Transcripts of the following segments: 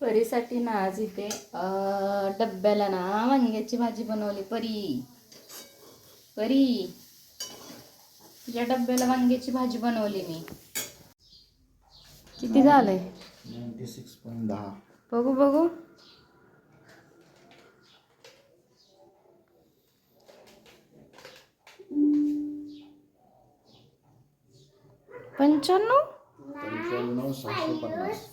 परीसाठी ना आज इथे डब्याला ना वांग्याची भाजी बनवली परी. परी. तुझ्या डब्याला वांग्याची भाजी बनवली मी. किती झालंय? नाईन्टी सिक्स पॉईंट दहा. बघू बघू. पंच्याण्णव? पंच्याण्णव सहाशे पन्नास.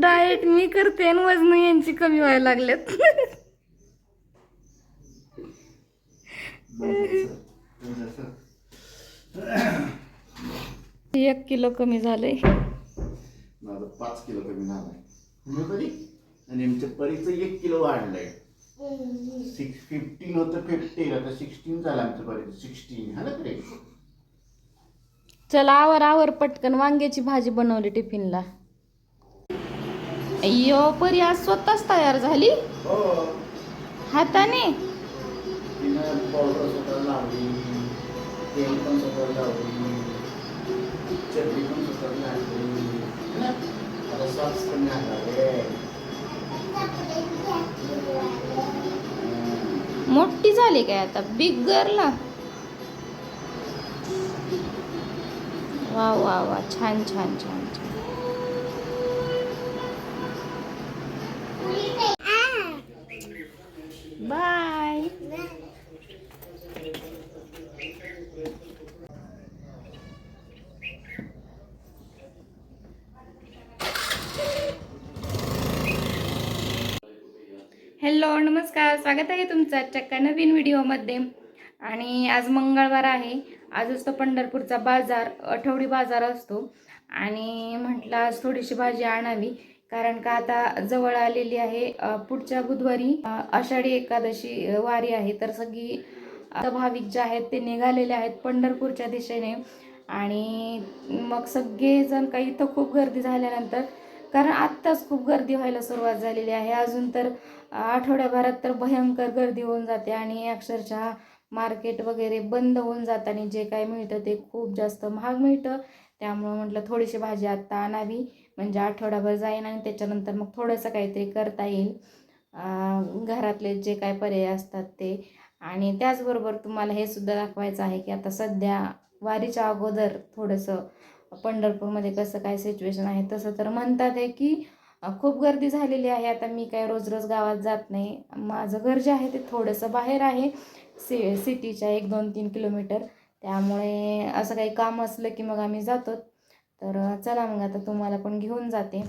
डाएट मी करते आणि वजन यांची कमी व्हायला लागलेत. एक किलो कमी झालंय. माझं पाच किलो कमी झालंय. आणि आमच्या परीचं एक किलो वाढलंय. सिक्स फिफ्टीन होतं फिफ्टीन आता सिक्स्टीन झालं आमचं परीचं. सिक्स्टीन हा ना चला आवर आवर पटकन. वांग्याची भाजी बनवली टिफिनला. अय्यो परी आज स्वतःच तयार झाली? हो. हाताने? मोठी झाली काय आता? बिग गर्ल वा वा वा. छान छान छान छान. बाय हॅलो नमस्कार. स्वागत आहे तुमचं आजच्या नवीन व्हिडिओमध्ये आणि आज मंगळवार आहे. आज असतो पंढरपूरचा बाजार आठवडी बाजार असतो. आणि म्हटलं आज थोडीशी भाजी आणावी. कारण का आता जवळ आलेली आहे पुढच्या बुधवारी आषाढी एकादशी वारी आहे. तर सगळी भाविक जे आहेत ते निघालेले आहेत पंढरपूरच्या दिशेने. आणि मग सगळेजण काही इथं खूप गर्दी झाल्यानंतर कारण आत्ताच खूप गर्दी व्हायला सुरुवात झालेली आहे. अजून तर आठवड्याभरात तर भयंकर गर्दी होऊन जाते. आणि अक्षरशः मार्केट वगैरे बंद होऊन जाताना जे काय मिळतं ते खूप जास्त महाग मिळतं. त्यामुळं म्हटलं थोडीशी भाजी आत्ता आणावी. म्हणजे आठवडाभर जाईन आणि त्याच्यानंतर मग थोडंसं काहीतरी करता येईल. घरातले जे काय पर्याय असतात ते. आणि त्याचबरोबर तुम्हाला हे सुद्धा दाखवायचं आहे की आता सध्या वारीच्या अगोदर थोडंसं पंढरपूरमध्ये कसं काय सिच्युएशन आहे तसं तर म्हणतात आहे की खूप गर्दी झालेली आहे. आता मी काय रोज रोज गावात जात नाही. माझं घर जे आहे ते थोडंसं बाहेर आहे. सि सिटीच्या एक दोन तीन किलोमीटर. त्यामुळे असं काही काम असलं की मग आम्ही जातो. तर चला मग आता तुम्हाला पण घेऊन जाते.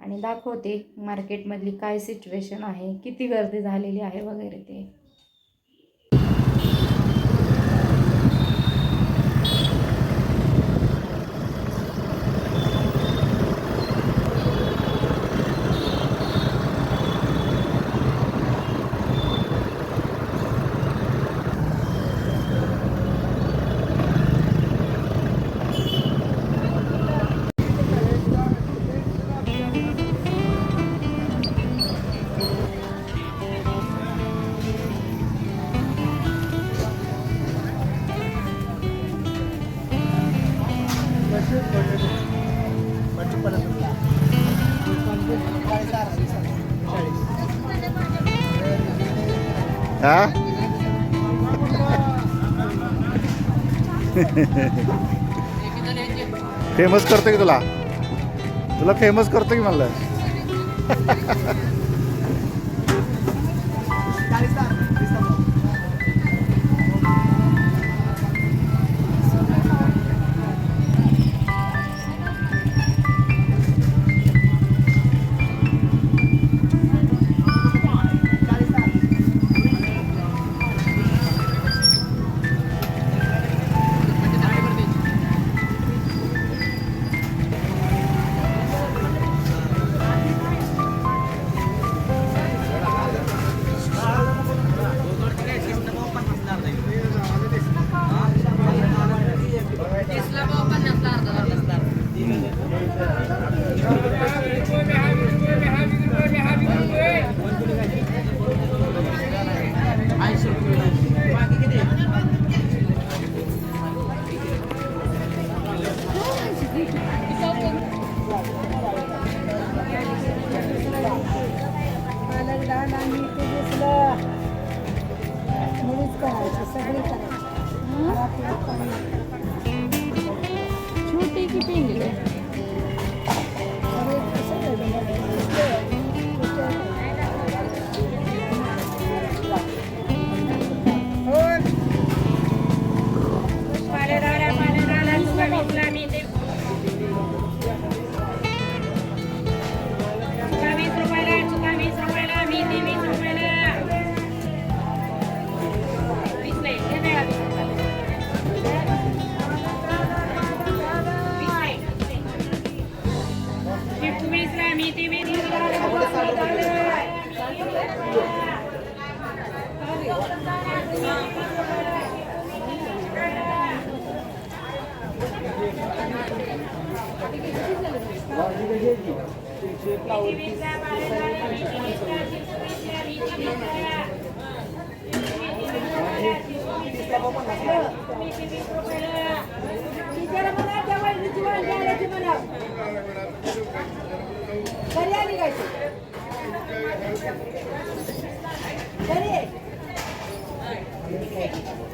आणि दाखवते मार्केटमधली काय सिच्युएशन आहे किती गर्दी झालेली आहे वगैरे ते. हा? फेमस करतो की तुला? तुला फेमस करतो की म्हणलं?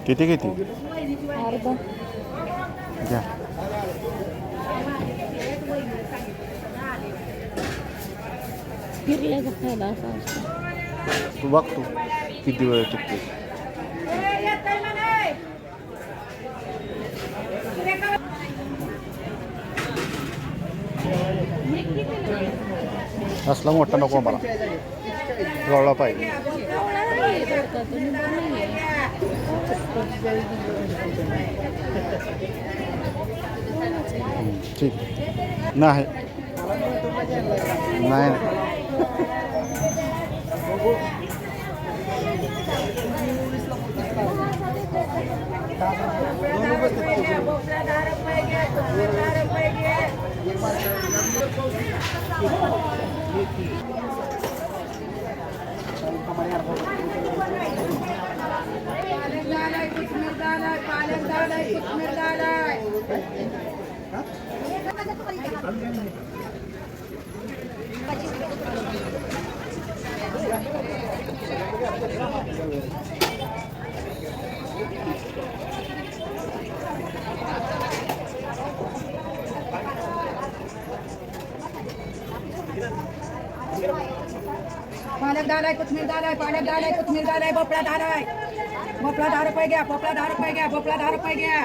किती किती? अर्धा. घ्या. फिरल्याचा फायदा असं असतं तू बघतो किती वेळ टिकते. असला मोठा नको मला गवळा पाहिजे. ठीक. नाही. नहीं पालक दाल है कुछ में है पालक डाळ आहे कोथमीर डाळ आहे पालक डाळ आहे कोथमीर डाळ आहे भोपळा डाळ आहे भोपळा दहा रुपये घ्या भोपळा दहा रुपये घ्या भोपळा दहा रुपये घ्या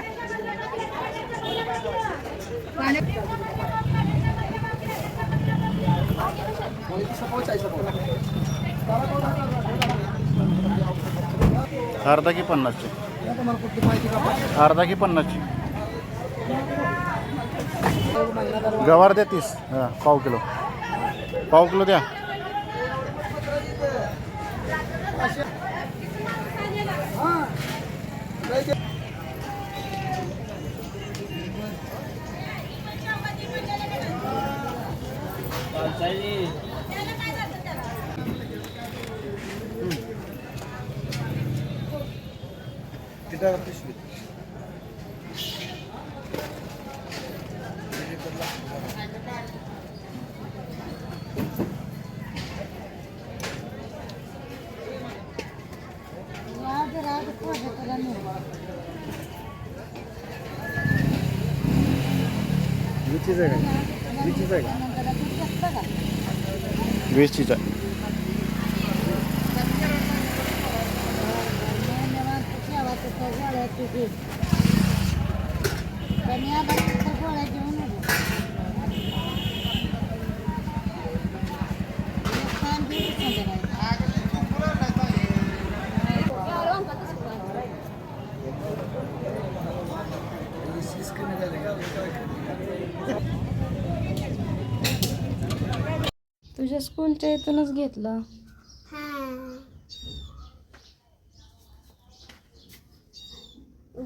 पालक अर्धा की पन्नासची. अर्धा की पन्नासची. गवार द्या तीस. हां पाव किलो. पाव किलो द्या. वीसचीच आहे तुझ्या स्कूलच्या इथूनच घेतलं.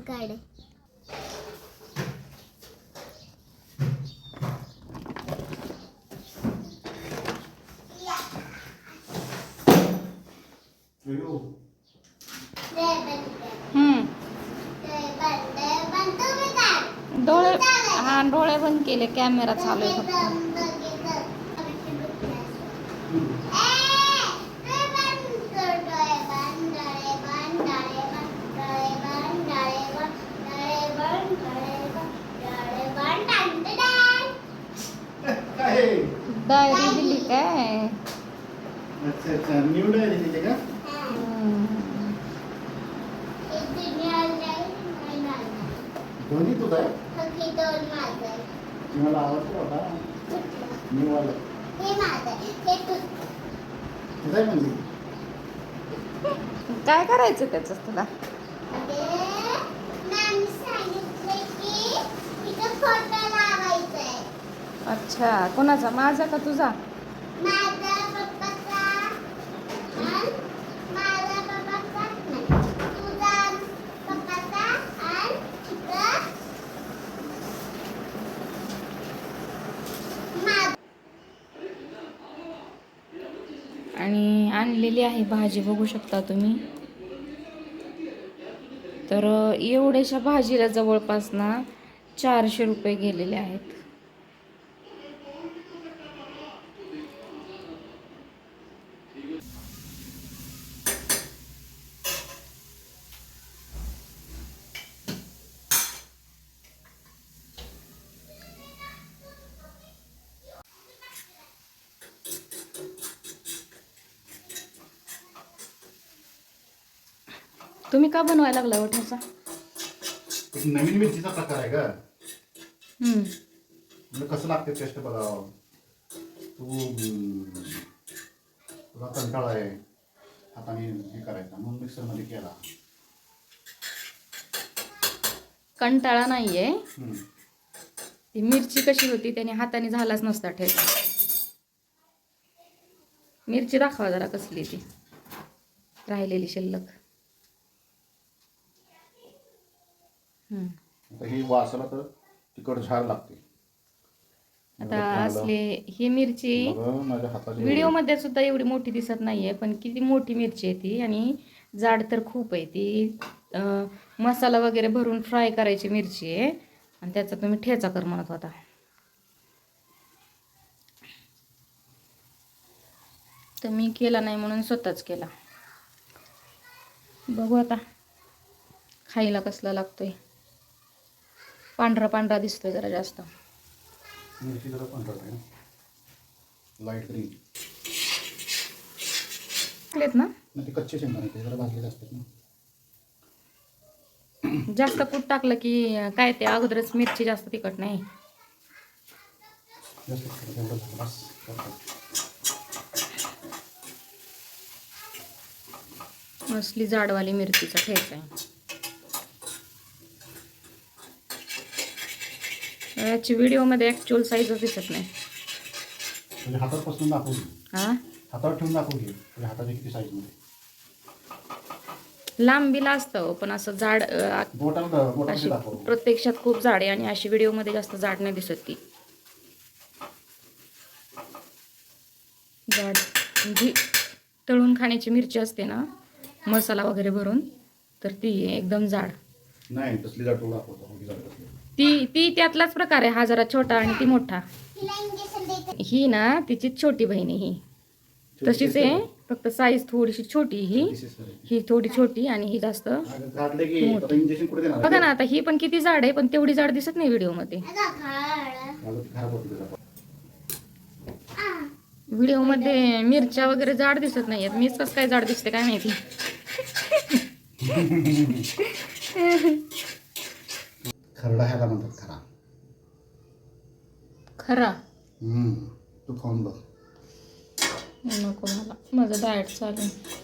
गाडी. हम्म. डोळे हा डोळे बंद केले. कॅमेरा चालू आहे फक्त. डायरी दिली काय? अच्छा अच्छा. न्यू डायरी दिली का? हम्म. दोन्ही तुझा आहे ती मला आवडतं बाबा न्यू वाला तुझा आहे म्हणजे काय करायचं त्याचं तुला? फोटो अच्छा कोणाचा? माझा का तुझा? आणि आणलेली आहे भाजी बघू शकता तुम्ही. तर एवढ्याशा भाजीला जवळपास ना चारशे रुपये गेलेले आहेत. तुम्ही का बनवायला लागला वठाचा एक नवीन मिरचीचा प्रकार आहे का हम्म. म्हणजे कसं लागते टेस्ट बघावं. तू तुला कंटाळा आहे. हाताने हे करायचा. म्हणून मिक्सरमध्ये केला. कंटाळा नाहीये. हम्म. ती मिरची कशी होती त्याने हाताने झालाच नसता ठेच मिरची दाखवा जरा कसली ती. राहिलेली शिल्लक हम्म. आता ही वासाला तर तिखट झाड लागते. आता असले ही मिरची हाताची व्हिडिओमध्ये सुद्धा एवढी मोठी दिसत नाहीये पण किती मोठी मिरची आहे ती आणि जाड तर खूप आहे. ती मसाला वगैरे भरून फ्राय करायची मिरची आहे आणि त्याचा तुम्ही ठेचा कर म्हणत होता. तर मी केला नाही म्हणून स्वतःच केला. बघू आता खायला कसला लागतोय. पांढरा पांढरा दिसतोय जरा जास्त. मिरची जरा आहे. लाइट ग्रीन टाकलेत ना? ते कच्चे शेंगदाणे ते जरा भाजलेले असतात ना. जास्त कूट टाकलं की काय ते अगोदरच मिरची जास्त तिखट नाही. असली जाडवाली मिरचीचा ठेचा आहे. याची व्हिडिओमध्ये ॲक्च्युअल साईजच दिसत नाही. म्हणजे हातात दाखवू हा? हातावर ठेवून दाखवू म्हणजे किती साईजमध्ये लांबीला असतं हो, पण असं जाड बोटामध्ये अशी प्रत्यक्षात खूप जाड आहे आणि अशी व्हिडिओमध्ये जास्त जाड नाही दिसत ती. जाड जी तळून खाण्याची मिरची असते ना मसाला वगैरे भरून तर ती एकदम जाड नाही तसली दाखवतो. ती ती त्यातलाच प्रकार आहे. हा जरा छोटा आणि ती मोठा. ही ना तिची छोटी बहीण आहे ही तशीच आहे. फक्त साईज थोडीशी छोटी ही. ही थोडी छोटी आणि ही जास्त बघा ना आता ही पण किती जाड आहे पण तेवढी जाड दिसत नाही होती जरा. आ व्हिडिओमध्ये मिरच्या वगैरे जाड दिसत नाहीयेत. मीच कसं काय जाड दिसते काय माहिती? खरडा ह्याला म्हणतात खरा खरा हम्म. तू खाऊन बघ नको मला माझं डाएट चालू आहे.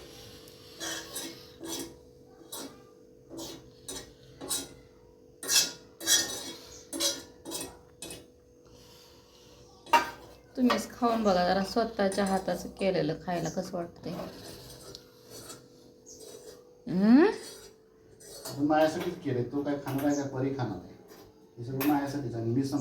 तुम्हीच खाऊन बघा जरा स्वतःच्या हाताचं केलेलं खायला कसं वाटतंय हम्म? माझ्यासाठीच आहे तो काय खाणार आहे का? परी खाणार आहे. हे सगळं माझ्यासाठीच आणि मी संप